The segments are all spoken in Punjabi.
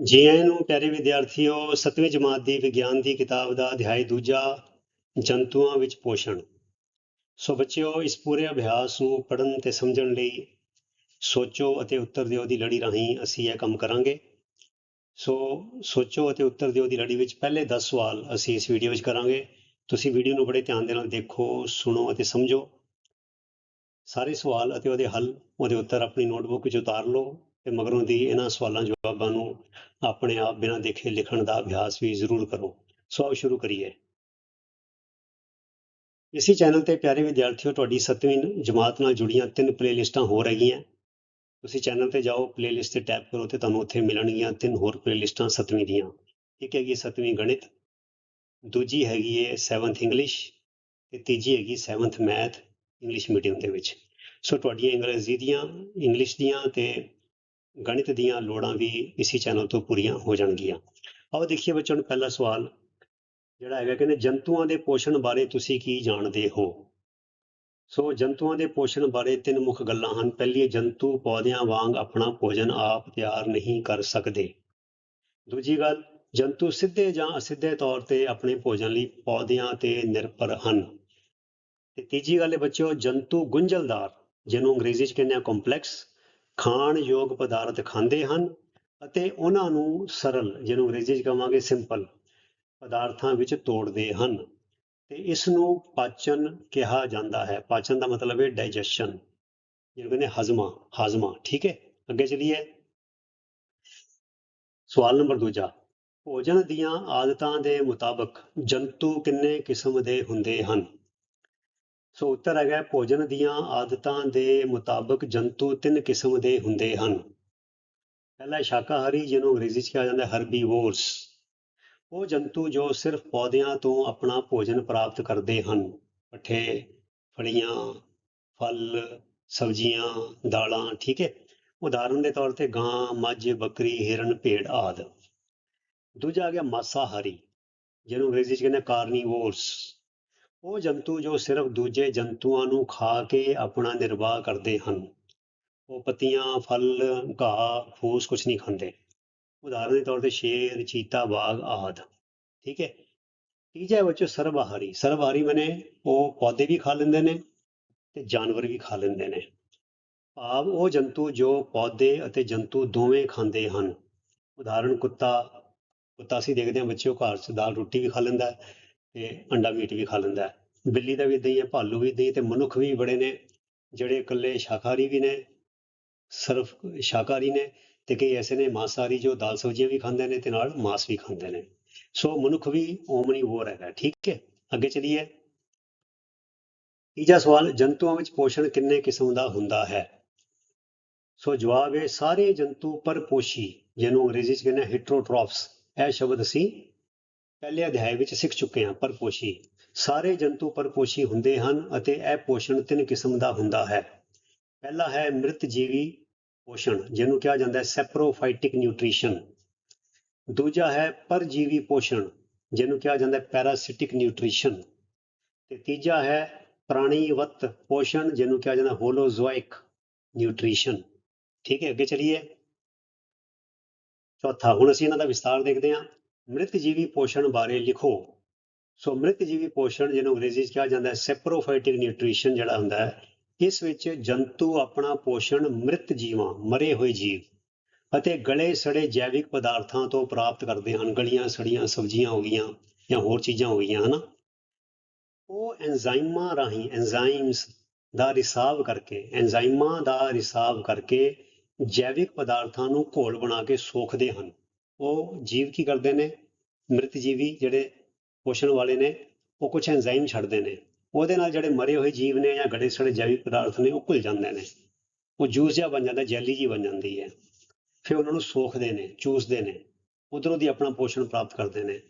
ਜੀ ਆਇਆਂ ਨੂੰ ਪਿਆਰੇ ਵਿਦਿਆਰਥੀਓ 7ਵੀਂ ਜਮਾਤ ਦੀ ਵਿਗਿਆਨ ਦੀ ਕਿਤਾਬ ਦਾ ਅਧਿਆਇ ਦੂਜਾ, ਜੰਤੂਆਂ ਵਿੱਚ ਪੋਸ਼ਣ। ਸੋ ਬੱਚਿਓ, ਇਸ ਪੂਰੇ ਅਭਿਆਸ ਨੂੰ ਪੜ੍ਹਨ ਤੇ ਸਮਝਣ ਲਈ ਸੋਚੋ ਅਤੇ ਉੱਤਰ ਦਿਓ ਦੀ ਲੜੀ ਰਾਹੀਂ ਅਸੀਂ ਇਹ ਕੰਮ ਕਰਾਂਗੇ। ਸੋ ਸੋਚੋ ਅਤੇ ਉੱਤਰ ਦਿਓ ਦੀ ਲੜੀ ਵਿੱਚ ਪਹਿਲੇ 10 ਸਵਾਲ ਅਸੀਂ ਇਸ ਵੀਡੀਓ ਵਿੱਚ ਕਰਾਂਗੇ। ਤੁਸੀਂ ਵੀਡੀਓ ਨੂੰ ਬੜੇ ਧਿਆਨ ਦੇ ਨਾਲ ਦੇਖੋ, ਸੁਣੋ ਅਤੇ ਸਮਝੋ। ਸਾਰੇ ਸਵਾਲ ਅਤੇ ਉਹਦੇ ਹੱਲ, ਉਹਦੇ ਉੱਤਰ ਆਪਣੀ ਨੋਟਬੁੱਕ ਵਿੱਚ ਉਤਾਰ ਲਓ। ਤੇ ਮਗਰੋਂ ਦੀ ਇਹਨਾਂ ਸਵਾਲਾਂ ਜਵਾਬਾਂ ਨੂੰ ਆਪਣੇ ਆਪ ਬਿਨਾਂ ਦੇਖੇ ਲਿਖਣ ਦਾ ਅਭਿਆਸ ਵੀ ਜ਼ਰੂਰ ਕਰੋ। ਸੋ ਆਓ ਸ਼ੁਰੂ ਕਰੀਏ। ਇਸੇ ਚੈਨਲ ਤੇ ਪਿਆਰੇ ਵਿਦਿਆਰਥੀਓ, ਤੁਹਾਡੀ 7ਵੀਂ ਜਮਾਤ ਨਾਲ ਜੁੜੀਆਂ ਤਿੰਨ ਪਲੇਲਿਸਟਾਂ ਹੋ ਰਹੀਆਂ। ਤੁਸੀਂ ਚੈਨਲ ਤੇ ਜਾਓ, ਪਲੇਲਿਸਟ ਤੇ ਟੈਪ ਕਰੋ ਤੇ ਤੁਹਾਨੂੰ ਉੱਥੇ ਮਿਲਣਗੀਆਂ ਤਿੰਨ ਹੋਰ ਪਲੇਲਿਸਟਾਂ 7ਵੀਂ ਦੀਆਂ। ਇੱਕ ਹੈਗੀ 7ਵੀਂ ਗਣਿਤ, ਦੂਜੀ ਹੈਗੀ ਹੈ 7th ਇੰਗਲਿਸ਼ ਤੇ ਤੀਜੀ ਹੈਗੀ 7th ਮੈਥ ਇੰਗਲਿਸ਼ ਮੀਡੀਅਮ ਦੇ ਵਿੱਚ। ਸੋ ਤੁਹਾਡੀਆਂ ਅੰਗਰੇਜ਼ੀ ਦੀਆਂ, ਇੰਗਲਿਸ਼ ਦੀਆਂ ਤੇ ਗਣਿਤ ਦੀਆਂ ਲੋੜਾਂ ਵੀ ਇਸੇ ਚੈਨਲ ਤੋਂ ਪੂਰੀਆਂ ਹੋ ਜਾਣਗੀਆਂ। ਆਓ ਦੇਖੀਏ ਬੱਚਿਆਂ ਨੂੰ ਪਹਿਲਾ ਸਵਾਲ, ਜਿਹੜਾ ਹੈਗਾ ਕਹਿੰਦੇ ਜੰਤੂਆਂ ਦੇ ਪੋਸ਼ਣ ਬਾਰੇ ਤੁਸੀਂ ਕੀ ਜਾਣਦੇ ਹੋ? ਸੋ ਜੰਤੂਆਂ ਦੇ ਪੋਸ਼ਣ ਬਾਰੇ ਤਿੰਨ ਮੁੱਖ ਗੱਲਾਂ ਹਨ। ਪਹਿਲੀ, ਜੰਤੂ ਪੌਦਿਆਂ ਵਾਂਗ ਆਪਣਾ ਭੋਜਨ ਆਪ ਤਿਆਰ ਨਹੀਂ ਕਰ ਸਕਦੇ। ਦੂਜੀ ਗੱਲ, ਜੰਤੂ ਸਿੱਧੇ ਜਾਂ ਅਸਿੱਧੇ ਤੌਰ ਤੇ ਆਪਣੇ ਭੋਜਨ ਲਈ ਪੌਦਿਆਂ ਤੇ ਨਿਰਭਰ ਹਨ। ਤੇ ਤੀਜੀ ਗੱਲ ਹੈ ਬੱਚਿਓ, ਜੰਤੂ ਗੁੰਝਲਦਾਰ, ਜਿਹਨੂੰ ਅੰਗਰੇਜ਼ੀ ਚ ਕਹਿੰਦੇ ਆ ਕੰਪਲੈਕਸ ਖਾਣ ਯੋਗ ਪਦਾਰਥ ਖਾਂਦੇ ਹਨ ਅਤੇ ਉਹਨਾਂ ਨੂੰ ਸਰਲ, ਜਿਹਨੂੰ ਅੰਗਰੇਜ਼ੀ ਚ ਕਹਾਂਗੇ ਸਿੰਪਲ ਪਦਾਰਥਾਂ ਵਿੱਚ ਤੋੜਦੇ ਹਨ। ਤੇ ਇਸ ਨੂੰ ਪਾਚਨ ਕਿਹਾ ਜਾਂਦਾ ਹੈ। ਪਾਚਨ ਦਾ ਮਤਲਬ ਹੈ ਡਾਈਜੈਸ਼ਨ ਜਿਹਨੂੰ ਕਹਿੰਦੇ ਹਜ਼ਮਾ, ਹਾਜ਼ਮਾ, ਠੀਕ ਹੈ? ਅੱਗੇ ਚਲੀਏ। ਸਵਾਲ ਨੰਬਰ ਦੂਜਾ, ਭੋਜਨ ਦੀਆਂ ਆਦਤਾਂ ਦੇ ਮੁਤਾਬਕ ਜੰਤੂ ਕਿੰਨੇ ਕਿਸਮ ਦੇ ਹੁੰਦੇ ਹਨ? ਸੋ ਉੱਤਰ ਹੈਗਾ, ਭੋਜਨ ਦੀਆਂ ਆਦਤਾਂ ਦੇ ਮੁਤਾਬਕ ਜੰਤੂ ਤਿੰਨ ਕਿਸਮ ਦੇ ਹੁੰਦੇ ਹਨ। ਪਹਿਲਾ ਸ਼ਾਕਾਹਾਰੀ, ਜਿਹਨੂੰ ਅੰਗਰੇਜ਼ੀ ਚ ਕਿਹਾ ਜਾਂਦਾ ਹਰਬੀਵੋਰਸ ਉਹ ਜੰਤੂ ਜੋ ਸਿਰਫ ਪੌਦਿਆਂ ਤੋਂ ਆਪਣਾ ਭੋਜਨ ਪ੍ਰਾਪਤ ਕਰਦੇ ਹਨ। ਪੱਠੇ, ਫਲੀਆਂ, ਫਲ, ਸਬਜ਼ੀਆਂ, ਦਾਲਾਂ, ਠੀਕ ਹੈ। ਉਦਾਹਰਨ ਦੇ ਤੌਰ ਤੇ ਗਾਂ, ਮੱਝ, ਬੱਕਰੀ, ਹਿਰਨ, ਭੇਡ ਆਦਿ। ਦੂਜਾ ਆ ਗਿਆ ਮਾਸਾਹਾਰੀ, ਜਿਹਨੂੰ ਅੰਗਰੇਜ਼ੀ ਚ ਕਹਿੰਦੇ ਕਾਰਨੀਵੋਰਸ ਉਹ ਜੰਤੂ ਜੋ ਸਿਰਫ ਦੂਜੇ ਜੰਤੂਆਂ ਨੂੰ ਖਾ ਕੇ ਆਪਣਾ ਨਿਰਵਾਹ ਕਰਦੇ ਹਨ। ਉਹ ਪੱਤੀਆਂ, ਫਲ, ਘਾਹ, ਫੂਸ ਕੁਝ ਨਹੀਂ ਖਾਂਦੇ। ਉਦਾਹਰਨ ਦੇ ਤੌਰ ਤੇ ਸ਼ੇਰ, ਚੀਤਾ, ਬਾਗ ਆਦਿ। ਠੀਕ ਹੈ? ਤੀਜਾ ਬੱਚੋ ਸਰਬਾਹਾਰੀ ਸਰਬਾਹਾਰੀ ਮਨੇ ਉਹ ਪੌਦੇ ਵੀ ਖਾ ਲੈਂਦੇ ਨੇ ਤੇ ਜਾਨਵਰ ਵੀ ਖਾ ਲੈਂਦੇ ਨੇ। ਭਾਵ ਉਹ ਜੰਤੂ ਜੋ ਪੌਦੇ ਅਤੇ ਜੰਤੂ ਦੋਵੇਂ ਖਾਂਦੇ ਹਨ। ਉਦਾਹਰਣ ਕੁੱਤਾ। ਕੁੱਤਾ ਅਸੀਂ ਦੇਖਦੇ ਹਾਂ ਬੱਚਿਓ ਘਰ 'ਚ ਦਾਲ ਰੋਟੀ ਵੀ ਖਾ ਲੈਂਦਾ ਹੈ। ਤੇ ਅੰਡਾ ਮੀਟ ਵੀ ਖਾ ਲੈਂਦਾ ਹੈ। ਬਿੱਲੀ ਦਾ ਵੀ ਇਦਾਂ ਹੀ ਹੈ ਭਾਲੂ ਵੀ ਇਦਾਂ ਹੀ ਤੇ ਮਨੁੱਖ ਵੀ ਬੜੇ ਨੇ, ਜਿਹੜੇ ਇਕੱਲੇ ਸ਼ਾਕਾਹਾਰੀ ਵੀ ਨੇ, ਸਿਰਫ ਸ਼ਾਕਾਹਾਰੀ ਨੇ ਤੇ ਕਈ ਐਸੇ ਨੇ ਮਾਸਾਹਾਰੀ ਜੋ ਦਾਲ ਸਬਜ਼ੀਆਂ ਵੀ ਖਾਂਦੇ ਨੇ ਤੇ ਨਾਲ ਮਾਸ ਵੀ ਖਾਂਦੇ ਨੇ। ਸੋ ਮਨੁੱਖ ਵੀ ਓਮਨੀ ਓਮਨੀਵੋਰ ਹੈਗਾ ਠੀਕ ਹੈ? ਅੱਗੇ ਚਲੀਏ। ਤੀਜਾ ਸਵਾਲ, ਜੰਤੂਆਂ ਵਿੱਚ ਪੋਸ਼ਣ ਕਿੰਨੇ ਕਿਸਮ ਦਾ ਹੁੰਦਾ ਹੈ? ਸੋ ਜਵਾਬ ਹੈ, ਸਾਰੇ ਜੰਤੂ ਪਰਪੋਸ਼ੀ, ਜਿਹਨੂੰ ਅੰਗਰੇਜ਼ੀ ਚ ਕਹਿੰਦੇ ਹਿਟਰੋਟ੍ਰੋਫਸ ਇਹ ਸ਼ਬਦ ਅਸੀਂ ਪਹਿਲੇ ਅਧਿਆਇ ਵਿੱਚ ਸਿੱਖ ਚੁੱਕੇ ਹਾਂ, ਪਰਪੋਸ਼ੀ। ਸਾਰੇ ਜੰਤੂ ਪਰਪੋਸ਼ੀ ਹੁੰਦੇ ਹਨ ਅਤੇ ਇਹ ਪੋਸ਼ਣ ਤਿੰਨ ਕਿਸਮ ਦਾ ਹੁੰਦਾ ਹੈ। ਪਹਿਲਾ ਹੈ ਮ੍ਰਿਤ ਜੀਵੀ ਪੋਸ਼ਣ, ਜਿਹਨੂੰ ਕਿਹਾ ਜਾਂਦਾ ਹੈ ਸੈਪਰੋਫਾਈਟਿਕ ਨਿਊਟ੍ਰੀਸ਼ਨ। ਦੂਜਾ ਹੈ ਪਰਜੀਵੀ ਪੋਸ਼ਣ, ਜਿਹਨੂੰ ਕਿਹਾ ਜਾਂਦਾ ਹੈ ਪੈਰਾਸਿਟਿਕ ਨਿਊਟ੍ਰੀਸ਼ਨ। ਤੇ ਤੀਜਾ ਹੈ ਪ੍ਰਾਣੀਵਤ ਪੋਸ਼ਣ, ਜਿਹਨੂੰ ਕਿਹਾ ਜਾਂਦਾ ਹੋਲੋਜ਼ੋਇਕ ਨਿਊਟ੍ਰੀਸ਼ਨ। ਠੀਕ ਹੈ, ਅੱਗੇ ਚਲੀਏ। ਚੌਥਾ, ਹੁਣ ਅਸੀਂ ਇਹਨਾਂ ਦਾ ਵਿਸਤਾਰ ਦੇਖਦੇ ਹਾਂ। ਮ੍ਰਿਤ ਜੀਵੀ ਪੋਸ਼ਣ ਬਾਰੇ ਲਿਖੋ। ਸੋ ਮ੍ਰਿਤ ਜੀਵੀ ਪੋਸ਼ਣ ਜਿਹਨੂੰ ਅੰਗਰੇਜ਼ੀ 'ਚ ਕਿਹਾ ਜਾਂਦਾ ਹੈ ਸੈਪਰੋਫਾਈਟਿਕ ਨਿਊਟ੍ਰੀਸ਼ਨ ਜਿਹੜਾ ਹੁੰਦਾ ਹੈ, ਇਸ ਵਿੱਚ ਜੰਤੂ ਆਪਣਾ ਪੋਸ਼ਣ ਮ੍ਰਿਤ ਜੀਵਾਂ, ਮਰੇ ਹੋਏ ਜੀਵ ਅਤੇ ਗਲੇ ਸੜੇ ਜੈਵਿਕ ਪਦਾਰਥਾਂ ਤੋਂ ਪ੍ਰਾਪਤ ਕਰਦੇ ਹਨ। ਗਲੀਆਂ ਸੜੀਆਂ, ਸਬਜ਼ੀਆਂ ਹੋ ਗਈਆਂ ਜਾਂ ਹੋਰ ਚੀਜ਼ਾਂ ਹੋ ਗਈਆਂ, ਹਨਾ? ਉਹ ਐਂਜ਼ਾਈਮਾਂ ਰਾਹੀਂ ਐਂਜ਼ਾਈਮਸ ਦਾ ਰਿਸਾਵ ਕਰਕੇ ਐਂਜ਼ਾਈਮਾਂ ਦਾ ਰਿਸਾਵ ਕਰਕੇ ਜੈਵਿਕ ਪਦਾਰਥਾਂ ਨੂੰ ਘੋਲ ਬਣਾ ਕੇ ਸੋਖਦੇ ਹਨ। ਉਹ ਜੀਵ ਕੀ ਕਰਦੇ ਨੇ? ਮ੍ਰਿਤ ਜੀਵੀ ਜਿਹੜੇ ਪੋਸ਼ਣ ਵਾਲੇ ਨੇ, ਉਹ ਕੁਝ ਐਂਜ਼ਾਈਮ ਛੱਡਦੇ ਨੇ। ਉਹਦੇ ਨਾਲ ਜਿਹੜੇ ਮਰੇ ਹੋਏ ਜੀਵ ਨੇ ਜਾਂ ਗੜੇ ਸੜੇ ਜੈਵਿਕ ਪਦਾਰਥ ਨੇ, ਉਹ ਘੁਲ ਜਾਂਦੇ ਨੇ। ਉਹ ਜੂਸ ਜਿਹਾ ਬਣ ਜਾਂਦਾ, ਜੈਲੀ ਜੀ ਬਣ ਜਾਂਦੀ ਹੈ। ਫਿਰ ਉਹਨਾਂ ਨੂੰ ਸੋਖਦੇ ਨੇ, ਚੂਸਦੇ ਨੇ। ਉਧਰੋਂ ਦੀ ਆਪਣਾ ਪੋਸ਼ਣ ਪ੍ਰਾਪਤ ਕਰਦੇ ਨੇ।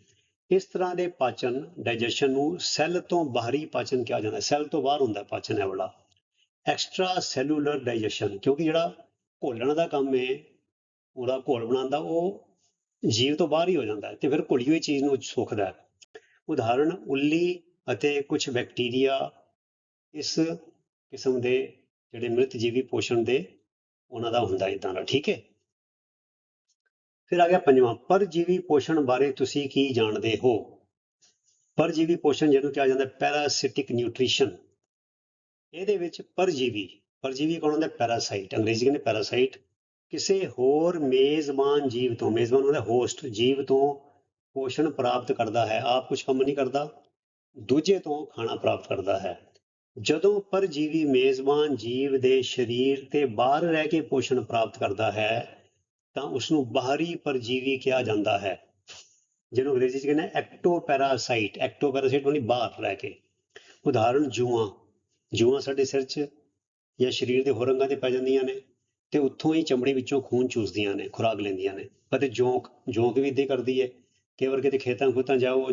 ਇਸ ਤਰ੍ਹਾਂ ਦੇ ਪਾਚਨ ਡਾਈਜੈਸ਼ਨ ਨੂੰ ਸੈੱਲ ਤੋਂ ਬਾਹਰੀ ਪਾਚਨ ਕਿਹਾ ਜਾਂਦਾ ਸੈੱਲ ਤੋਂ ਬਾਹਰ ਹੁੰਦਾ ਪਾਚਨ ਹੈ ਬੜਾ ਐਕਸਟਰਾ ਸੈਲੂਲਰ ਡਾਈਜੈਸ਼ਨ ਕਿਉਂਕਿ ਜਿਹੜਾ ਘੋਲਣ ਦਾ ਕੰਮ ਹੈ, ਉਹਦਾ ਘੋਲ ਬਣਾਉਣ ਦਾ, ਉਹ ਜੀਵ ਤੋਂ ਬਾਹਰ ਹੀ ਹੋ ਜਾਂਦਾ ਹੈ ਤੇ ਫਿਰ ਘੁਲੀ ਹੋਈ ਚੀਜ਼ ਨੂੰ ਸੋਖਦਾ ਹੈ। ਉਦਾਹਰਣ ਉੱਲੀ ਅਤੇ ਕੁਝ ਬੈਕਟੀਰੀਆ ਇਸ ਕਿਸਮ ਦੇ ਜਿਹੜੇ ਮ੍ਰਿਤ ਜੀਵੀ ਪੋਸ਼ਣ ਦੇ ਉਹਨਾਂ ਦਾ ਹੁੰਦਾ ਇਦਾਂ ਦਾ, ਠੀਕ ਹੈ? ਫਿਰ ਆ ਗਿਆ ਪੰਜਵਾਂ, ਪਰਜੀਵੀ ਪੋਸ਼ਣ ਬਾਰੇ ਤੁਸੀਂ ਕੀ ਜਾਣਦੇ ਹੋ? ਪਰਜੀਵੀ ਪੋਸ਼ਣ ਜਿਹਨੂੰ ਕਿਹਾ ਜਾਂਦਾ ਪੈਰਾਸਿਟਿਕ ਨਿਊਟ੍ਰੀਸ਼ਨ ਇਹਦੇ ਵਿੱਚ ਪਰਜੀਵੀ ਪਰਜੀਵੀ ਕੌਣ ਹੁੰਦਾ ਪੈਰਾਸਾਈਟ ਅੰਗਰੇਜ਼ੀ ਕਹਿੰਦੇ ਪੈਰਾਸਾਈਟ ਕਿਸੇ ਹੋਰ ਮੇਜ਼ਬਾਨ ਜੀਵ ਤੋਂ, ਮੇਜ਼ਬਾਨ ਹੁੰਦਾ ਹੋਸਟ ਜੀਵ ਤੋਂ ਪੋਸ਼ਣ ਪ੍ਰਾਪਤ ਕਰਦਾ ਹੈ, ਆਪ ਕੁਝ ਕੰਮ ਨਹੀਂ ਕਰਦਾ, ਦੂਜੇ ਤੋਂ ਖਾਣਾ ਪ੍ਰਾਪਤ ਕਰਦਾ ਹੈ। ਜਦੋਂ ਪਰਜੀਵੀ ਮੇਜ਼ਬਾਨ ਜੀਵ ਦੇ ਸਰੀਰ ਤੇ ਬਾਹਰ ਰਹਿ ਕੇ ਪੋਸ਼ਣ ਪ੍ਰਾਪਤ ਕਰਦਾ ਹੈ, ਤਾਂ ਉਸ ਨੂੰ ਬਾਹਰੀ ਪਰਜੀਵੀ ਕਿਹਾ ਜਾਂਦਾ ਹੈ। ਜਿਹਨੂੰ ਅੰਗਰੇਜ਼ੀ ਚ ਕਹਿੰਦੇ ਐਕਟੋਪੈਰਾਸਾਈਟ ਐਕਟੋਪੈਰਾਸਾਈਟ ਮਤਲਬ ਬਾਹਰ ਰਹਿ ਕੇ। ਉਦਾਹਰਣ ਜੂਆਂ ਜੂਆਂ ਸਾਡੇ ਸਿਰ 'ਚ ਜਾਂ ਸਰੀਰ ਦੇ ਹੋਰ ਅੰਗਾਂ ਤੇ ਪੈ ਜਾਂਦੀਆਂ ਨੇ। ਤੇ ਉੱਥੋਂ ਹੀ ਚਮੜੀ ਵਿੱਚੋਂ ਖੂਨ ਚੂਸਦੀਆਂ ਨੇ, ਖੁਰਾਕ ਲੈਂਦੀਆਂ ਨੇ। ਅਤੇ ਜੋਂਕ ਜੋਂਕ ਵੀ ਇਦਾਂ ਕਰਦੀ ਹੈ। ਕਈ ਵਾਰ ਕਿਤੇ ਖੇਤਾਂ ਖੂਤਾਂ ਜਾਓ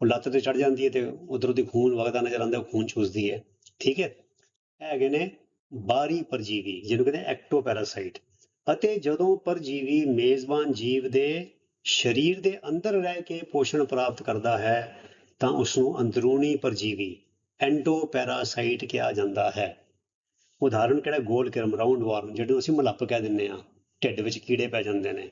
ਉਹ ਲੱਤ ਤੇ ਚੜ ਜਾਂਦੀ ਹੈ ਤੇ ਉਧਰੋਂ ਦੀ ਖੂਨ ਵਗਦਾ ਨਜ਼ਰ ਆਉਂਦਾ, ਉਹ ਖੂਨ ਚੂਸਦੀ ਹੈ। ਠੀਕ ਹੈ? ਇਹ ਹੈਗੇ ਨੇ ਬਾਹਰੀ ਪਰਜੀਵੀ, ਜਿਹਨੂੰ ਕਹਿੰਦੇ ਐਕਟੋਪੈਰਾਸਾਈਟ। ਅਤੇ ਜਦੋਂ ਪਰਜੀਵੀ ਮੇਜ਼ਬਾਨ ਜੀਵ ਦੇ ਸਰੀਰ ਦੇ ਅੰਦਰ ਰਹਿ ਕੇ ਪੋਸ਼ਣ ਪ੍ਰਾਪਤ ਕਰਦਾ ਹੈ, ਤਾਂ ਉਸ ਨੂੰ ਅੰਦਰੂਨੀ ਪਰਜੀਵੀ ਐਂਡੋਪੈਰਾਸਾਈਟ ਕਿਹਾ ਜਾਂਦਾ ਹੈ। ਉਦਾਹਰਣ ਕਿਹੜਾ ਗੋਲ ਕਿਰਮ ਰਾਉਂਡ ਵਾਰਮ ਜਿਹਨੂੰ ਅਸੀਂ ਮਲੱਪ ਕਹਿ ਦਿੰਦੇ ਆ ਢਿੱਡ ਵਿੱਚ ਕੀੜੇ ਪੈ ਜਾਂਦੇ ਨੇ।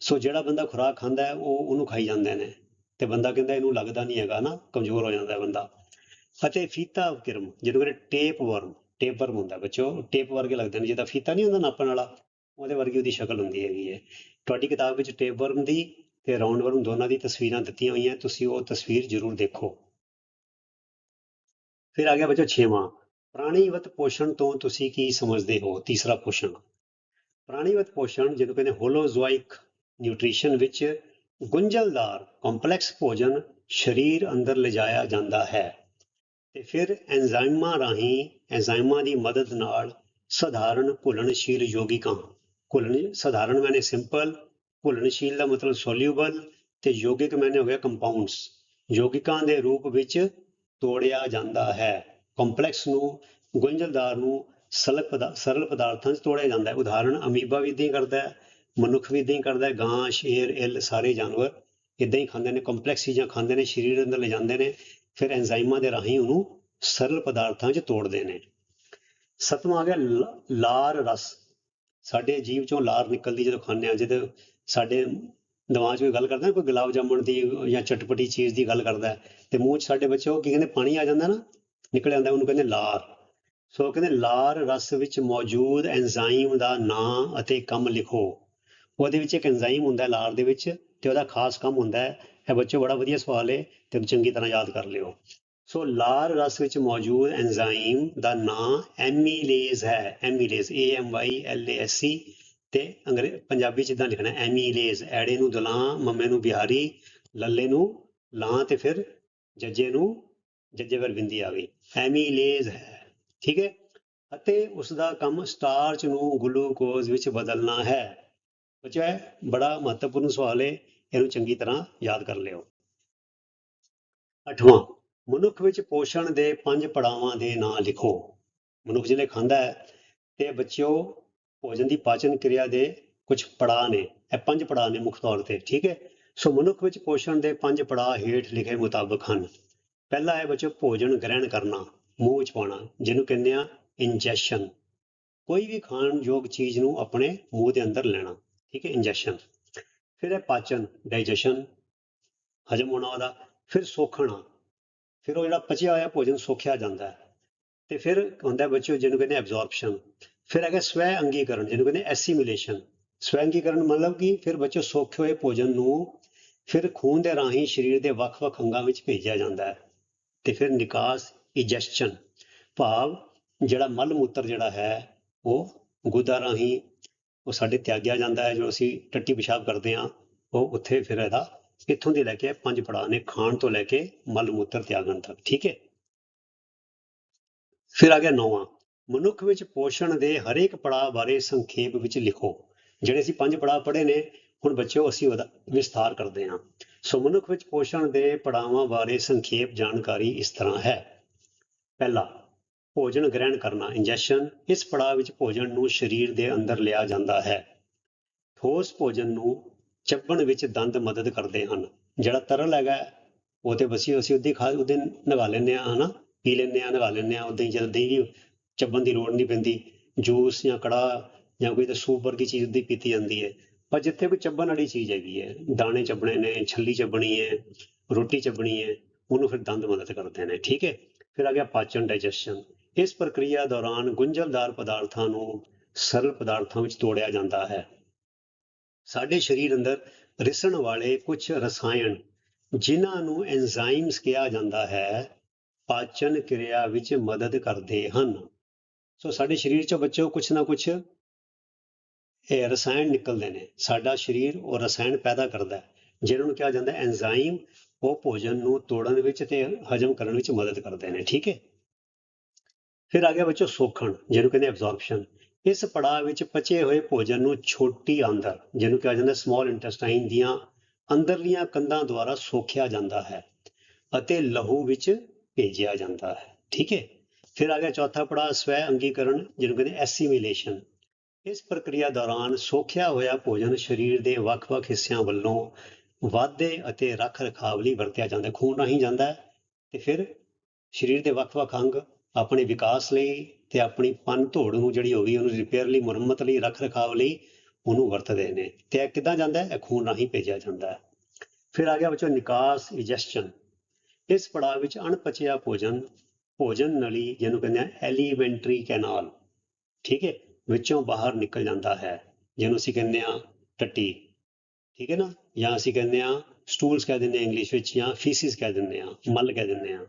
ਸੋ ਜਿਹੜਾ ਬੰਦਾ ਖੁਰਾਕ ਖਾਂਦਾ ਹੈ, ਉਹ ਉਹਨੂੰ ਖਾਈ ਜਾਂਦੇ ਨੇ ਤੇ ਬੰਦਾ ਕਹਿੰਦਾ ਇਹਨੂੰ ਲੱਗਦਾ ਨਹੀਂ ਹੈਗਾ ਨਾ, ਕਮਜ਼ੋਰ ਹੋ ਜਾਂਦਾ ਬੰਦਾ। ਅਤੇ ਫੀਤਾ ਕਿਰਮ, ਜਿਹਨੂੰ ਕਹਿੰਦੇ ਟੇਪ ਵਰਮ ਟੇਪ ਵਰਮ ਹੁੰਦਾ ਬੱਚੋ ਟੇਪ ਵਰਗੇ ਲੱਗਦੇ ਨੇ, ਜਿਹਦਾ ਫੀਤਾ ਨਹੀਂ ਹੁੰਦਾ ਨਾਪਣ ਵਾਲਾ, ਉਹਦੇ ਵਰਗੀ ਉਹਦੀ ਸ਼ਕਲ ਹੁੰਦੀ ਹੈਗੀ ਹੈ। ਤੁਹਾਡੀ ਕਿਤਾਬ ਵਿੱਚ ਟੇਪ ਵਰਮ ਦੀ ਤੇ ਰਾਉਂਡ ਵਰਮ ਦੋਨਾਂ ਦੀ ਤਸਵੀਰਾਂ ਦਿੱਤੀਆਂ ਹੋਈਆਂ, ਤੁਸੀਂ ਉਹ ਤਸਵੀਰ ਜ਼ਰੂਰ ਦੇਖੋ। ਫਿਰ ਆ ਗਿਆ ਬੱਚੋ ਛੇਵਾਂ। ਪ੍ਰਾਣੀਵਤ ਪੋਸ਼ਣ ਤੋਂ ਤੁਸੀਂ ਕੀ ਸਮਝਦੇ ਹੋ? ਤੀਸਰਾ ਪੋਸ਼ਣ ਪ੍ਰਾਣੀਵਤ ਪੋਸ਼ਣ ਜਿਹਨੂੰ ਕਹਿੰਦੇ ਹੋਲੋਜ਼ੋਇਕ ਨਿਊਟ੍ਰੀਸ਼ਨ ਵਿੱਚ ਗੁੰਝਲਦਾਰ, ਕੰਪਲੈਕਸ ਭੋਜਨ ਸਰੀਰ ਅੰਦਰ ਲਿਜਾਇਆ ਜਾਂਦਾ ਹੈ ਤੇ ਫਿਰ ਐਂਜ਼ਾਈਮਾਂ ਰਾਹੀਂ ਐਂਜ਼ਾਈਮਾਂ ਦੀ ਮਦਦ ਨਾਲ ਸਧਾਰਨ ਘੁਲਣਸ਼ੀਲ ਯੋਗਿਕਾਂ, ਘੁਲਣ, ਸਧਾਰਨ ਮੈਨੇ ਸਿੰਪਲ, ਘੁਲਣਸ਼ੀਲ ਦਾ ਮਤਲਬ ਸੋਲਿਊਬਲ ਤੇ ਯੋਗਿਕ ਮੈਨੇ ਹੋ ਗਿਆ ਕੰਪਾਊਂਡਸ। ਯੋਗਿਕਾਂ ਦੇ ਰੂਪ ਵਿੱਚ ਤੋੜਿਆ ਜਾਂਦਾ ਹੈ। ਕੰਪਲੈਕਸ ਨੂੰ, ਗੁੰਝਲਦਾਰ ਨੂੰ ਸਰਲ ਪਦਾ- ਸਰਲ ਪਦਾਰਥਾਂ 'ਚ ਤੋੜਿਆ ਜਾਂਦਾ ਹੈ। ਉਦਾਹਰਣ ਅਮੀਬਾ ਵੀ ਇਦਾਂ ਹੀ ਕਰਦਾ ਹੈ, ਮਨੁੱਖ ਵੀ ਇਦਾਂ ਹੀ ਕਰਦਾ ਹੈ, ਗਾਂ, ਸ਼ੇਰ, ਇਲ, ਸਾਰੇ ਜਾਨਵਰ ਇਦਾਂ ਹੀ ਖਾਂਦੇ ਨੇ, ਕੰਪਲੈਕਸ ਚੀਜ਼ਾਂ ਖਾਂਦੇ ਨੇ, ਸਰੀਰ ਅੰਦਰ ਲੈ ਜਾਂਦੇ ਨੇ, ਫਿਰ ਐਂਜ਼ਾਈਮਾਂ ਦੇ ਰਾਹੀਂ ਉਹਨੂੰ ਸਰਲ ਪਦਾਰਥਾਂ 'ਚ ਤੋੜਦੇ ਨੇ। ਸਤਵਾਂ ਆ ਗਿਆ ਲਾਰ ਰਸ। ਸਾਡੇ ਜੀਵ ਚੋਂ ਲਾਰ ਨਿਕਲਦੀ ਜਦੋਂ ਖਾਂਦੇ ਆ ਜਦੋਂ ਸਾਡੇ ਦਿਮਾਗ 'ਚ ਕੋਈ ਗੱਲ ਕਰਦਾ, ਕੋਈ ਗੁਲਾਬ ਜਾਮਣ ਦੀ ਜਾਂ ਚਟਪਟੀ ਚੀਜ਼ ਦੀ ਗੱਲ ਕਰਦਾ ਤੇ ਮੂੰਹ 'ਚ ਸਾਡੇ ਬੱਚੇ ਉਹ ਕੀ ਕਹਿੰਦੇ, ਪਾਣੀ ਆ ਜਾਂਦਾ ਨਾ ਨਿਕਲ ਜਾਂਦਾ ਉਹਨੂੰ ਕਹਿੰਦੇ ਲਾਰ। ਸੋ ਕਹਿੰਦੇ ਲਾਰ ਰਸ ਵਿੱਚ ਮੌਜੂਦ ਐਂਜ਼ਾਈਮ ਦਾ ਨਾਂ ਅਤੇ ਕੰਮ ਲਿਖੋ। ਉਹਦੇ ਵਿੱਚ ਇੱਕ ਐਂਜ਼ਾਈਮ ਹੁੰਦਾ ਹੈ ਲਾਰ ਦੇ ਵਿੱਚ ਤੇ ਉਹਦਾ ਖਾਸ ਕੰਮ ਹੁੰਦਾ ਹੈ। ਇਹ ਬੱਚੋ ਬੜਾ ਵਧੀਆ ਸਵਾਲ ਹੈ ਤੇ ਚੰਗੀ ਤਰ੍ਹਾਂ ਯਾਦ ਕਰ ਲਿਓ। ਸੋ ਲਾਰ ਰਸ ਵਿੱਚ ਮੌਜੂਦ ਐਂਜ਼ਾਈਮ ਦਾ ਨਾਂ ਐਮੀਲੇਜ਼ ਹੈ। Amylase A M Y L A S C ਤੇ ਅੰਗਰੇ, ਪੰਜਾਬੀ ਚ ਇਦਾਂ ਲਿਖਣਾ ਐਮੀਲੇਜ਼ ਐੜੇ ਨੂੰ ਦਲਾਂ, ਮੰਮੇ ਨੂੰ ਬਿਹਾਰੀ, ਲੱਲੇ ਨੂੰ ਲਾਂ ਤੇ ਫਿਰ ਜੱਜੇ ਨੂੰ ਜੱਜੇਵਰ ਬਿੰਦੀ ਆ ਗਈ। ਐਮੀਲੇਜ਼ ਹੈ। ਠੀਕ ਹੈ? ਅਤੇ ਉਸ ਦਾ ਕੰਮ ਸਟਾਰਚ ਨੂੰ ਗਲੂਕੋਜ਼ ਵਿੱਚ ਬਦਲਣਾ ਹੈ। ਬੱਚਾ ਬੜਾ ਮਹੱਤਵਪੂਰਨ ਸਵਾਲ ਹੈ ਇਹਨੂੰ ਚੰਗੀ ਤਰ੍ਹਾਂ ਯਾਦ ਕਰ ਲਿਓ। ਅਠਵਾਂ, ਮਨੁੱਖ ਵਿੱਚ ਪੋਸ਼ਣ ਦੇ ਪੰਜ ਪੜਾਵਾਂ ਦੇ ਨਾਂ ਲਿਖੋ। ਮਨੁੱਖ ਜਿਹੜੇ ਖਾਂਦਾ ਹੈ ਤੇ ਬੱਚਿਓ, ਭੋਜਨ ਦੀ ਪਾਚਨ ਕਿਰਿਆ ਦੇ ਕੁਝ ਪੜਾਅ ਨੇ। ਇਹ ਪੰਜ ਪੜਾਅ ਨੇ ਮੁੱਖ ਤੌਰ ਤੇ। ਠੀਕ ਹੈ? ਸੋ ਮਨੁੱਖ ਵਿੱਚ ਪੋਸ਼ਣ ਦੇ ਪੰਜ ਪੜਾਅ ਹੇਠ ਲਿਖੇ ਮੁਤਾਬਕ ਹਨ। ਪਹਿਲਾ ਹੈ ਬੱਚੋ ਭੋਜਨ ਗ੍ਰਹਿਣ ਕਰਨਾ, ਮੂੰਹ ਵਿੱਚ ਪਾਉਣਾ, ਜਿਹਨੂੰ ਕਹਿੰਦੇ ਆ ਇੰਜੈਸ਼ਨ ਕੋਈ ਵੀ ਖਾਣ ਯੋਗ ਚੀਜ਼ ਨੂੰ ਆਪਣੇ ਮੂੰਹ ਦੇ ਅੰਦਰ ਲੈਣਾ, ਠੀਕ ਹੈ ਇੰਜੈਸ਼ਨ ਫਿਰ ਹੈ ਪਾਚਨ ਡਾਈਜੈਸ਼ਨ ਹਜਮ ਹੋਣਾ ਉਹਦਾ, ਫਿਰ ਸੋਖਣਾ। ਫਿਰ ਉਹ ਜਿਹੜਾ ਪਚਿਆ ਹੋਇਆ ਭੋਜਨ ਸੋਖਿਆ ਜਾਂਦਾ ਹੈ। ਤੇ ਫਿਰ ਹੁੰਦਾ ਬੱਚੋ ਜਿਹਨੂੰ ਕਹਿੰਦੇ ਐਬਜ਼ੌਰਪਸ਼ਨ ਫਿਰ ਹੈਗਾ ਸਵੈ ਅੰਗੀਕਰਨ, ਜਿਹਨੂੰ ਕਹਿੰਦੇ ਐਸੀਮਿਲੇਸ਼ਨ ਸਵੈ ਅੰਗੀਕਰਨ ਮਤਲਬ ਕਿ? ਫਿਰ ਬੱਚੋ ਸੋਖੇ ਹੋਏ ਭੋਜਨ ਨੂੰ ਫਿਰ ਖੂਨ ਦੇ ਰਾਹੀਂ ਸਰੀਰ ਦੇ ਵੱਖ-ਵੱਖ ਅੰਗਾਂ ਵਿੱਚ ਭੇਜਿਆ ਜਾਂਦਾ ਹੈ। ਤੇ ਫਿਰ ਨਿਕਾਸ ਇਜੈਸਸ਼ਨ ਭਾਵ ਜਿਹੜਾ ਮਲ ਮੂਤਰ ਜਿਹੜਾ ਹੈ, ਉਹ ਗੁਦਾ ਰਾਹੀਂ ਉਹ ਸਾਡੇ ਤਿਆਗਿਆ ਜਾਂਦਾ ਹੈ, ਜੋ ਅਸੀਂ ਟੱਟੀ ਪਿਸ਼ਾਬ ਕਰਦੇ ਹਾਂ, ਉਹ ਉੱਥੇ ਫਿਰ ਇਹਦਾ ਇੱਥੋਂ ਦੇ ਲੈ ਕੇ ਪੰਜ ਪੜਾਅ ਨੇ, ਖਾਣ ਤੋਂ ਲੈ ਕੇ ਮਲ ਮੂਤਰ ਤਿਆਗਣ ਤੱਕ, ਠੀਕ ਹੈ? ਫਿਰ ਆ ਗਿਆ ਨੌਵਾਂ, ਮਨੁੱਖ ਵਿੱਚ ਪੋਸ਼ਣ ਦੇ ਹਰੇਕ ਪੜਾਅ ਬਾਰੇ ਸੰਖੇਪ ਵਿੱਚ ਲਿਖੋ, ਜਿਹੜੇ ਅਸੀਂ ਪੰਜ ਪੜਾਅ ਪੜ੍ਹੇ ਨੇ ਹੁਣ ਬੱਚਿਓ, ਅਸੀਂ ਉਹਦਾ ਵਿਸਥਾਰ ਕਰਦੇ ਹਾਂ। ਸੋ ਮਨੁੱਖ ਵਿੱਚ ਪੋਸ਼ਣ ਦੇ ਪੜਾਵਾਂ ਬਾਰੇ ਸੰਖੇਪ ਜਾਣਕਾਰੀ ਇਸ ਤਰ੍ਹਾਂ ਹੈ। ਪਹਿਲਾ, ਭੋਜਨ ਗ੍ਰਹਿਣ ਕਰਨਾ ਇੰਜੈਸ਼ਨ ਇਸ ਪੜਾਅ ਵਿੱਚ ਭੋਜਨ ਨੂੰ ਸਰੀਰ ਦੇ ਅੰਦਰ ਲਿਆ ਜਾਂਦਾ ਹੈ। ਠੋਸ ਭੋਜਨ ਨੂੰ ਚੱਬਣ ਵਿੱਚ ਦੰਦ ਮਦਦ ਕਰਦੇ ਹਨ। ਜਿਹੜਾ ਤਰਲ ਹੈਗਾ, ਉਹ ਤੇ ਬਸੀ ਅਸੀਂ ਉਹਦੀ ਖਾ, ਉਹਦੇ ਨਗਾ ਲੈਂਦੇ ਆ ਹਨਾ? ਪੀ ਲੈਂਦੇ ਆ ਨਗਾ ਲੈਂਦੇ ਆ ਉਦਾਂ ਹੀ ਜਦੋਂ ਦਹੀਂ ਚੱਬਣ ਦੀ ਲੋੜ ਨਹੀਂ ਪੈਂਦੀ। ਜੂਸ ਜਾਂ ਕੜਾ ਜਾਂ ਕੋਈ ਤਾਂ ਸੂਪ ਵਰਗੀ ਚੀਜ਼ ਦੀ ਪੀਤੀ ਜਾਂਦੀ ਹੈ। ਪਰ ਜਿੱਥੇ ਕੋਈ ਚੱਬਣ ਵਾਲੀ ਚੀਜ਼ ਹੈਗੀ ਹੈ, ਦਾਣੇ ਚੱਬਣੇ ਨੇ, ਛੱਲੀ ਚੱਬਣੀ ਹੈ, ਰੋਟੀ ਚੱਬਣੀ ਹੈ, ਉਹਨੂੰ ਫਿਰ ਦੰਦ ਮਦਦ ਕਰਦੇ ਨੇ ਠੀਕ ਹੈ? ਫਿਰ ਆ ਗਿਆ ਪਾਚਨ ਡਾਈਜੈਸ਼ਨ ਇਸ ਪ੍ਰਕਿਰਿਆ ਦੌਰਾਨ ਗੁੰਝਲਦਾਰ ਪਦਾਰਥਾਂ ਨੂੰ ਸਰਲ ਪਦਾਰਥਾਂ ਵਿੱਚ ਤੋੜਿਆ ਜਾਂਦਾ ਹੈ। ਸਾਡੇ ਸਰੀਰ ਅੰਦਰ ਰਿਸਣ ਵਾਲੇ ਕੁਝ ਰਸਾਇਣ, ਜਿਨ੍ਹਾਂ ਨੂੰ ਐਂਜ਼ਾਈਮਸ ਕਿਹਾ ਜਾਂਦਾ ਹੈ, ਪਾਚਨ ਕਿਰਿਆ ਵਿੱਚ ਮਦਦ ਕਰਦੇ ਹਨ। ਸੋ ਸਾਡੇ ਸਰੀਰ ਚੋਂ ਬੱਚੋ ਕੁਛ ਨਾ ਕੁਛ ਇਹ ਰਸਾਇਣ ਨਿਕਲਦੇ ਨੇ, ਸਾਡਾ ਸਰੀਰ ਉਹ ਰਸਾਇਣ ਪੈਦਾ ਕਰਦਾ ਹੈ, ਜਿਹਨਾਂ ਨੂੰ ਕਿਹਾ ਜਾਂਦਾ ਹੈ ਐਂਜ਼ਾਈਮ ਉਹ ਭੋਜਨ ਨੂੰ ਤੋੜਨ ਵਿੱਚ ਤੇ ਹਜਮ ਕਰਨ ਵਿੱਚ ਮਦਦ ਕਰਦੇ ਨੇ, ਠੀਕ ਹੈ? ਫਿਰ ਆ ਗਿਆ ਬੱਚੋ ਸੋਖਣ, ਜਿਹਨੂੰ ਕਹਿੰਦੇ ਐਬਜ਼ੌਰਪਸ਼ਨ ਇਸ ਪੜਾਅ ਵਿੱਚ ਪਚੇ ਹੋਏ ਭੋਜਨ ਨੂੰ ਛੋਟੀ ਆਂਦਰ, ਜਿਹਨੂੰ ਕਿਹਾ ਜਾਂਦਾ ਸਮਾਲ ਇੰਟੈਸਟਾਈਨ ਦੀਆਂ ਅੰਦਰਲੀਆਂ ਕੰਧਾਂ ਦੁਆਰਾ ਸੋਖਿਆ ਜਾਂਦਾ ਹੈ ਅਤੇ ਲਹੂ ਵਿੱਚ ਭੇਜਿਆ ਜਾਂਦਾ ਹੈ, ਠੀਕ ਹੈ? ਫਿਰ ਆ ਗਿਆ ਚੌਥਾ ਪੜਾਅ ਸਵੈ ਅੰਗੀਕਰਨ, ਜਿਹਨੂੰ ਕਹਿੰਦੇ ਐਸੀਮੀਲੇਸ਼ਨ ਇਸ ਪ੍ਰਕਿਰਿਆ ਦੌਰਾਨ ਸੋਖਿਆ ਹੋਇਆ ਭੋਜਨ ਸਰੀਰ ਦੇ ਵੱਖ-ਵੱਖ ਹਿੱਸਿਆਂ ਵੱਲੋਂ ਵਾਧੇ ਅਤੇ ਰੱਖ ਰਖਾਵ ਲਈ ਵਰਤਿਆ ਜਾਂਦਾ, ਖੂਨ ਰਾਹੀਂ ਜਾਂਦਾ ਹੈ ਤੇ ਫਿਰ ਸਰੀਰ ਦੇ ਵੱਖ-ਵੱਖ ਅੰਗ ਆਪਣੇ ਵਿਕਾਸ ਲਈ ਤੇ ਆਪਣੀ ਪਨ ਧੋੜ ਨੂੰ ਜਿਹੜੀ ਹੋ ਗਈ, ਉਹਨੂੰ ਰਿਪੇਅਰ ਲਈ, ਮੁਰੰਮਤ ਲਈ ਰੱਖ ਰਖਾਵ ਲਈ ਉਹਨੂੰ ਵਰਤਦੇ ਨੇ। ਤੇ ਇਹ ਕਿੱਦਾਂ ਜਾਂਦਾ ਹੈ? ਇਹ ਖੂਨ ਰਾਹੀਂ ਭੇਜਿਆ ਜਾਂਦਾ ਹੈ। ਫਿਰ ਆ ਗਿਆ ਵਿੱਚੋਂ ਨਿਕਾਸ ਇਜੈਸਸ਼ਨ ਇਸ ਪੜਾਅ ਵਿੱਚ ਅਣਪਚਿਆ ਭੋਜਨ ਭੋਜਨ ਨਲੀ, ਜਿਹਨੂੰ ਕਹਿੰਦੇ ਆ, ਐਲੀਮੈਂਟਰੀ ਕੈਨਾਲ। ਠੀਕ ਹੈ? ਵਿੱਚੋਂ ਬਾਹਰ ਨਿਕਲ ਜਾਂਦਾ ਹੈ, ਜਿਹਨੂੰ ਅਸੀਂ ਕਹਿੰਦੇ ਆ ਟੱਟੀ। ਠੀਕ ਹੈ ਨਾ? ਜਾਂ ਅਸੀਂ ਕਹਿੰਦੇ ਆ ਸਟੂਲਸ ਕਹਿ ਦਿੰਦੇ ਆ ਇੰਗਲਿਸ਼ ਵਿੱਚ, ਜਾਂ ਫੀਸਿਸ ਕਹਿ ਦਿੰਦੇ ਆ ਮਲ ਕਹਿ ਦਿੰਦੇ ਆ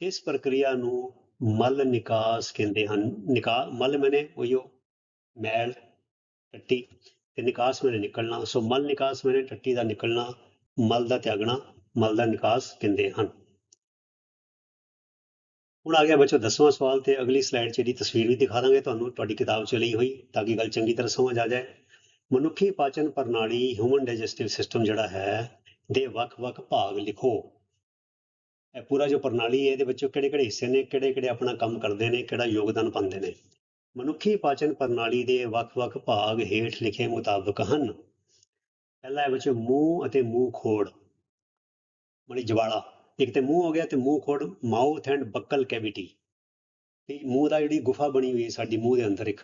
ਇਸ ਪ੍ਰਕਿਰਿਆ ਨੂੰ ਮਲ ਨਿਕਾਸ ਕਹਿੰਦੇ ਹਨ। ਨਿਕਾ, ਮਲ ਮੈਨੇ ਉਹੀਓ, ਮੈਲ, ਟੱਟੀ, ਤੇ ਨਿਕਾਸ ਮੈਨੇ ਨਿਕਲਣਾ। ਸੋ ਮਲ ਨਿਕਾਸ ਮੈਨੇ ਟੱਟੀ ਦਾ ਨਿਕਲਣਾ, ਮਲ ਦਾ ਤਿਆਗਣਾ, ਮਲ ਦਾ ਨਿਕਾਸ ਕਹਿੰਦੇ ਹਨ। ਹੁਣ ਆ ਗਿਆ ਬੱਚੋ ਦਸਵਾਂ ਸਵਾਲ ਤੇ ਅਗਲੀ ਸਲਾਈਡ 'ਚ ਇਹਦੀ ਤਸਵੀਰ ਵੀ ਦਿਖਾ ਦਾਂਗੇ, ਤੁਹਾਨੂੰ ਤੁਹਾਡੀ ਕਿਤਾਬ 'ਚ ਲਈ ਹੋਈ, ਤਾਂ ਕਿ ਗੱਲ ਚੰਗੀ ਤਰ੍ਹਾਂ ਸਮਝ ਆ ਜਾਏ। ਮਨੁੱਖੀ ਪਾਚਨ ਪ੍ਰਣਾਲੀ ਹਿਊਮਨ ਡਾਈਜੈਸਟਿਵ ਸਿਸਟਮ ਜਿਹੜਾ ਹੈ, ਦੇ ਵੱਖ-ਵੱਖ ਭਾਗ ਲਿਖੋ। ਇਹ ਪੂਰਾ ਜੋ ਪ੍ਰਣਾਲੀ ਹੈ, ਇਹਦੇ ਵਿੱਚੋਂ ਕਿਹੜੇ-ਕਿਹੜੇ ਹਿੱਸੇ ਨੇ ਕਿਹੜੇ-ਕਿਹੜੇ ਆਪਣਾ ਕੰਮ ਕਰਦੇ ਨੇ, ਕਿਹੜਾ ਯੋਗਦਾਨ ਪਾਉਂਦੇ ਨੇ। ਮਨੁੱਖੀ ਪਾਚਨ ਪ੍ਰਣਾਲੀ ਦੇ ਵੱਖ-ਵੱਖ ਭਾਗ ਹੇਠ ਲਿਖੇ ਮੁਤਾਬਕ ਹਨ। ਪਹਿਲਾ ਹੈ ਬੱਚੋ ਮੂੰਹ ਅਤੇ ਮੂੰਹ ਖੋੜ ਮਣੀ ਜਵਾਲਾ। ਇੱਕ ਤੇ ਮੂੰਹ ਹੋ ਗਿਆ ਤੇ ਮੂੰਹ ਖੋੜ ਮਾਊਥ ਐਂਡ ਬੱਕਲ ਕੈਵਿਟੀ ਤੇ ਮੂੰਹ ਦਾ ਜਿਹੜੀ ਗੁਫਾ ਬਣੀ ਹੋਈ ਹੈ ਸਾਡੀ ਮੂੰਹ ਦੇ ਅੰਦਰ ਇੱਕ।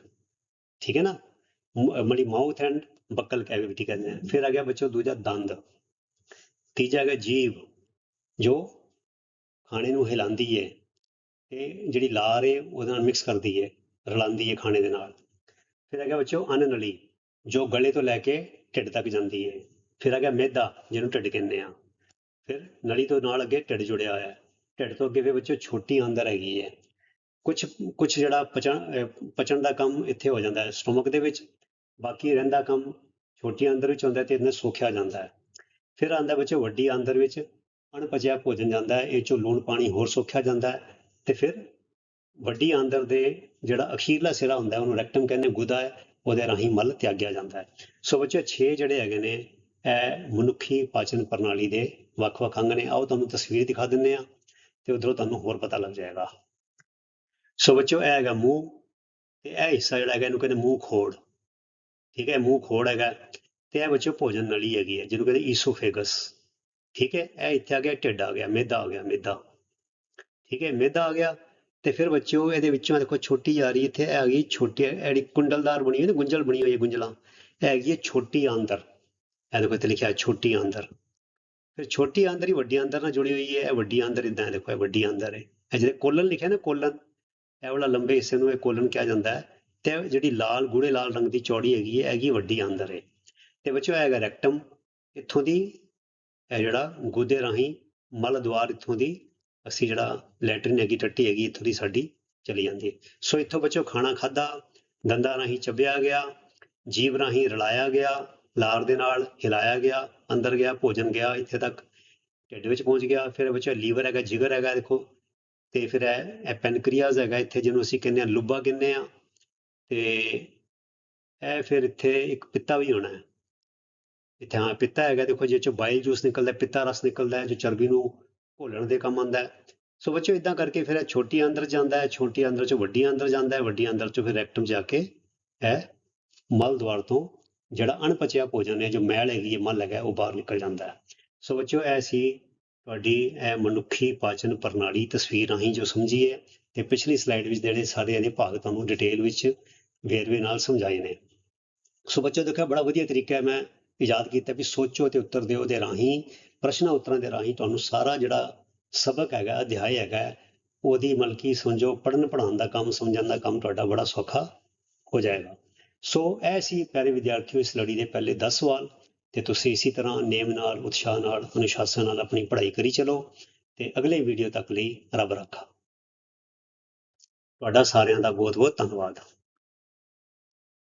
ਠੀਕ ਹੈ ਨਾ? ਮਣੀ ਮਾਊਥ ਐਂਡ ਬੱਕਲ ਕੈਵਿਟੀ ਕਹਿੰਦੇ ਆ। ਫਿਰ ਆ ਗਿਆ ਬੱਚੋ ਦੂਜਾ ਦੰਦ। ਤੀਜਾ ਹੈਗਾ ਜੀਭ ਜੋ ਖਾਣੇ ਨੂੰ ਹਿਲਾਉਂਦੀ ਹੈ ਤੇ ਜਿਹੜੀ ਲਾਰ ਹੈ ਉਹਦੇ ਨਾਲ ਮਿਕਸ ਕਰਦੀ ਹੈ, ਰਲਾਉਂਦੀ ਹੈ ਖਾਣੇ ਦੇ ਨਾਲ। ਫਿਰ ਆ ਗਿਆ ਬੱਚੋ ਅੰਨ ਨਲੀ ਜੋ ਗਲੇ ਤੋਂ ਲੈ ਕੇ ਢਿੱਡ ਤੱਕ ਜਾਂਦੀ ਹੈ। ਫਿਰ ਆ ਗਿਆ ਮਿਹਦਾ ਜਿਹਨੂੰ ਢਿੱਡ ਕਹਿੰਦੇ ਆ। ਫਿਰ ਨਲੀ ਤੋਂ ਨਾਲ ਅੱਗੇ ਢਿੱਡ ਜੁੜਿਆ ਹੋਇਆ ਹੈ। ਢਿੱਡ ਤੋਂ ਅੱਗੇ ਫਿਰ ਬੱਚੋ ਛੋਟੀ ਆਂਦਰ ਹੈਗੀ ਹੈ। ਕੁਝ ਕੁਝ ਜਿਹੜਾ ਪਚਣ ਪਚਣ ਦਾ ਕੰਮ ਇੱਥੇ ਹੋ ਜਾਂਦਾ ਹੈ, ਸਟੋਮਕ ਦੇ ਵਿੱਚ। ਬਾਕੀ ਰਹਿੰਦਾ ਕੰਮ ਛੋਟੀ ਆਂਦਰ ਵਿੱਚ ਹੁੰਦਾ ਤੇ ਇਹਨੇ ਸੋਖਿਆ ਜਾਂਦਾ ਹੈ। ਫਿਰ ਆਂਦਾ ਬੱਚੋ ਵੱਡੀ ਆਂਦਰ ਵਿੱਚ ਅਣਪਚਿਆ ਭੋਜਨ ਜਾਂਦਾ ਹੈ, ਇਹ ਚੋਂ ਲੂਣ ਪਾਣੀ ਹੋਰ ਸੋਖਿਆ ਜਾਂਦਾ ਹੈ ਤੇ ਫਿਰ ਵੱਡੀ ਆਂਦਰ ਦੇ ਜਿਹੜਾ ਅਖੀਰਲਾ ਸਿਰਾ ਹੁੰਦਾ ਉਹਨੂੰ ਰੈਕਟਮ ਕਹਿੰਦੇ ਗੁਦਾ ਹੈ, ਉਹਦੇ ਰਾਹੀਂ ਮਲ ਤਿਆਗਿਆ ਜਾਂਦਾ ਹੈ। ਸੋ ਬੱਚੇ 6 ਜਿਹੜੇ ਹੈਗੇ ਨੇ, ਇਹ ਮਨੁੱਖੀ ਪਾਚਨ ਪ੍ਰਣਾਲੀ ਦੇ ਵੱਖ-ਵੱਖ ਅੰਗ ਨੇ, ਆਓ ਤੁਹਾਨੂੰ ਤਸਵੀਰ ਦਿਖਾ ਦਿੰਨੇ ਆ ਤੇ ਉਧਰੋਂ ਤੁਹਾਨੂੰ ਹੋਰ ਪਤਾ ਲੱਗ ਜਾਏਗਾ। ਸੋ ਬੱਚੋ ਇਹ ਹੈਗਾ ਮੂੰਹ ਤੇ ਇਹ ਹਿੱਸਾ ਜਿਹੜਾ ਹੈਗਾ ਇਹਨੂੰ ਕਹਿੰਦੇ ਮੂੰਹ ਖੋੜ। ਠੀਕ ਹੈ, ਮੂੰਹ ਖੋੜ ਹੈਗਾ। ਤੇ ਇਹ ਬੱਚਿਓ ਭੋਜਨ ਨਲੀ ਹੈਗੀ ਹੈ, ਜਿਹਨੂੰ ਕਹਿੰਦੇ ਈਸੋਫੇਗਸ। ਠੀਕ ਹੈ, ਇਹ ਇੱਥੇ ਆ ਗਿਆ, ਢਿੱਡ ਆ ਗਿਆ ਮਿਹਦਾ ਆ ਗਿਆ ਮਿਹਦਾ ਠੀਕ ਹੈ ਮਿਹਦਾ ਆ ਗਿਆ ਤੇ ਫਿਰ ਬੱਚਿਓ ਇਹਦੇ ਵਿੱਚੋਂ ਦੇਖੋ ਛੋਟੀ ਆ ਰਹੀ ਇੱਥੇ ਇਹ ਆ ਗਈ ਛੋਟੀ ਇਹ ਕੁੰਡਲਦਾਰ ਬਣੀ ਹੋਈ ਨਾ, ਗੁੰਝਲ ਬਣੀ ਹੋਈ ਹੈ ਗੁੰਝਲਾਂ। ਇਹ ਹੈਗੀ ਹੈ ਛੋਟੀ ਆਂਦਰ। ਇਹ ਦੇਖੋ ਇੱਥੇ ਲਿਖਿਆ ਛੋਟੀ ਆਂਦਰ। ਫਿਰ ਛੋਟੀ ਆਂਦਰ ਹੀ ਵੱਡੀ ਆਂਦਰ ਨਾਲ ਜੁੜੀ ਹੋਈ ਹੈ, ਇਹ ਵੱਡੀ ਆਂਦਰ ਇਦਾਂ ਹੈ, ਦੇਖੋ ਇਹ ਵੱਡੀ ਆਂਦਰ ਹੈ। ਇਹ ਜਿਹੜੇ ਕੋਲਨ ਲਿਖਿਆ ਨਾ, ਕੋਲਨ, ਇਹ ਵਾਲਾ ਲੰਬੇ ਹਿੱਸੇ ਨੂੰ ਇਹ ਕੋਲਨ ਕਿਹਾ ਜਾਂਦਾ ਹੈ। ਤੇ ਜਿਹੜੀ ਲਾਲ, ਗੂੜੇ ਲਾਲ ਰੰਗ ਦੀ ਚੌੜੀ ਹੈਗੀ ਹੈ ਹੈਗੀ ਵੱਡੀ ਆਂਦਰ ਹੈ। ਤੇ ਬੱਚਿਓ, ਇਹ ਹੈਗਾ ਰੈਕਟਮ, ਇੱਥੋਂ ਦੀ ਇਹ ਜਿਹੜਾ ਗੋਦੇ ਰਾਹੀਂ ਮਲ ਦੁਆਰ ਇੱਥੋਂ ਦੀ ਅਸੀਂ ਜਿਹੜਾ ਲੈਟਰਨ ਹੈਗੀ, ਟੱਟੀ ਹੈਗੀ, ਇੱਥੋਂ ਦੀ ਸਾਡੀ ਚਲੀ ਜਾਂਦੀ ਹੈ। ਸੋ ਇੱਥੋਂ ਬੱਚੋ ਖਾਣਾ ਖਾਦਾ ਦੰਦਾਂ ਰਾਹੀਂ ਚੱਬਿਆ ਗਿਆ, ਜੀਵ ਰਾਹੀਂ ਰਲਾਇਆ ਗਿਆ ਲਾਰ ਦੇ ਨਾਲ ਹਿਲਾਇਆ ਗਿਆ, ਅੰਦਰ ਗਿਆ, ਭੋਜਨ ਗਿਆ ਇੱਥੇ ਤੱਕ। ਢਿੱਡ ਵਿੱਚ ਪਹੁੰਚ ਗਿਆ, ਫਿਰ ਬੱਚਾ ਲੀਵਰ ਹੈਗਾ, ਜਿਗਰ ਹੈਗਾ, ਦੇਖੋ। ਤੇ ਫਿਰ ਇਹ ਇਹ ਪੈਨਕ੍ਰੀਆਸ ਹੈਗਾ ਇੱਥੇ, ਜਿਹਨੂੰ ਅਸੀਂ ਕਹਿੰਦੇ ਆ ਲੁੱਬਾ ਕਹਿੰਦੇ ਆ ਤੇ ਇਹ ਫਿਰ ਇੱਥੇ ਇੱਕ ਪਿੱਤਾ ਵੀ ਹੋਣਾ ਹੈ। ਇੱਥੇ ਹਾਂ, ਪਿੱਤਾ ਹੈਗਾ, ਦੇਖੋ, ਜਿਹਦੇ ਚੋਂ ਬਾਈਲ ਜੂਸ ਨਿਕਲਦਾ, ਪਿੱਤਾ ਰਸ ਨਿਕਲਦਾ ਜੋ ਚਰਬੀ ਨੂੰ ਘੋਲਣ ਦੇ ਕੰਮ ਆਉਂਦਾ ਹੈ। ਸੋ ਬੱਚੋ ਇਦਾਂ ਕਰਕੇ ਫਿਰ ਇਹ ਛੋਟੀ ਅੰਦਰ ਜਾਂਦਾ ਹੈ, ਛੋਟੀ ਅੰਦਰ ਚੋਂ ਵੱਡੀ ਅੰਦਰ ਜਾਂਦਾ ਹੈ, ਵੱਡੀ ਅੰਦਰ ਚੋਂ ਫਿਰ ਰੈਕਟਮ ਜਾ ਕੇ ਇਹ ਮਲ ਦੁਆਰ ਤੋਂ ਜਿਹੜਾ ਅਣਪਚਿਆ ਭੋਜਨ ਹੈ ਜੋ ਮੈਲ ਹੈਗੀ ਹੈ ਮਲ ਹੈਗਾ ਉਹ ਬਾਹਰ ਨਿਕਲ ਜਾਂਦਾ ਹੈ। ਸੋ ਬੱਚਿਓ ਇਹ ਸੀ ਤੁਹਾਡੀ ਇਹ ਮਨੁੱਖੀ ਪਾਚਨ ਪ੍ਰਣਾਲੀ ਤਸਵੀਰ ਰਾਹੀਂ ਜੋ ਸਮਝੀਏ ਤੇ ਪਿਛਲੀ ਸਲਾਈਡ ਵਿੱਚ ਜਿਹੜੇ ਸਾਰੇ ਇਹਦੇ ਭਾਗ ਤੁਹਾਨੂੰ ਡਿਟੇਲ ਵਿੱਚ ਵੇਰਵੇ ਨਾਲ ਸਮਝਾਏ ਨੇ। ਸੋ ਬੱਚੋ ਦੇਖਿਆ ਬੜਾ ਵਧੀਆ ਤਰੀਕਾ ਹੈ ਮੈਂ ਇਜਾਦ ਕੀਤਾ ਵੀ ਸੋਚੋ ਤੇ ਉੱਤਰ ਦਿਓ ਦੇ ਰਾਹੀਂ ਪ੍ਰਸ਼ਨਾਂ ਉੱਤਰਾਂ ਦੇ ਰਾਹੀਂ ਤੁਹਾਨੂੰ ਸਾਰਾ ਜਿਹੜਾ ਸਬਕ ਹੈਗਾ ਅਧਿਆਇ ਹੈਗਾ ਹੈ, ਉਹਦੀ ਮਲਕੀ ਸਮਝੋ ਪੜਨ ਪੜਾਉਣ ਦਾ ਕੰਮ ਸਮਝਣ ਦਾ ਕੰਮ ਤੁਹਾਡਾ ਬੜਾ ਸੌਖਾ ਹੋ ਜਾਏਗਾ। ਸੋ ਇਹ ਸੀ ਪਿਆਰੇ ਵਿਦਿਆਰਥੀਓ, ਇਸ ਲੜੀ ਦੇ ਪਹਿਲੇ 10 ਸਵਾਲ ਤੇ ਤੁਸੀਂ ਇਸੇ ਤਰ੍ਹਾਂ ਨੇਮ ਨਾਲ, ਉਤਸ਼ਾਹ ਨਾਲ, ਅਨੁਸ਼ਾਸਨ ਨਾਲ ਆਪਣੀ ਪੜ੍ਹਾਈ ਕਰੀ ਚਲੋ ਤੇ ਅਗਲੇ ਵੀਡੀਓ ਤੱਕ ਲਈ ਰੱਬ ਰੱਖਾ। ਤੁਹਾਡਾ ਸਾਰਿਆਂ ਦਾ ਬਹੁਤ ਬਹੁਤ ਧੰਨਵਾਦ।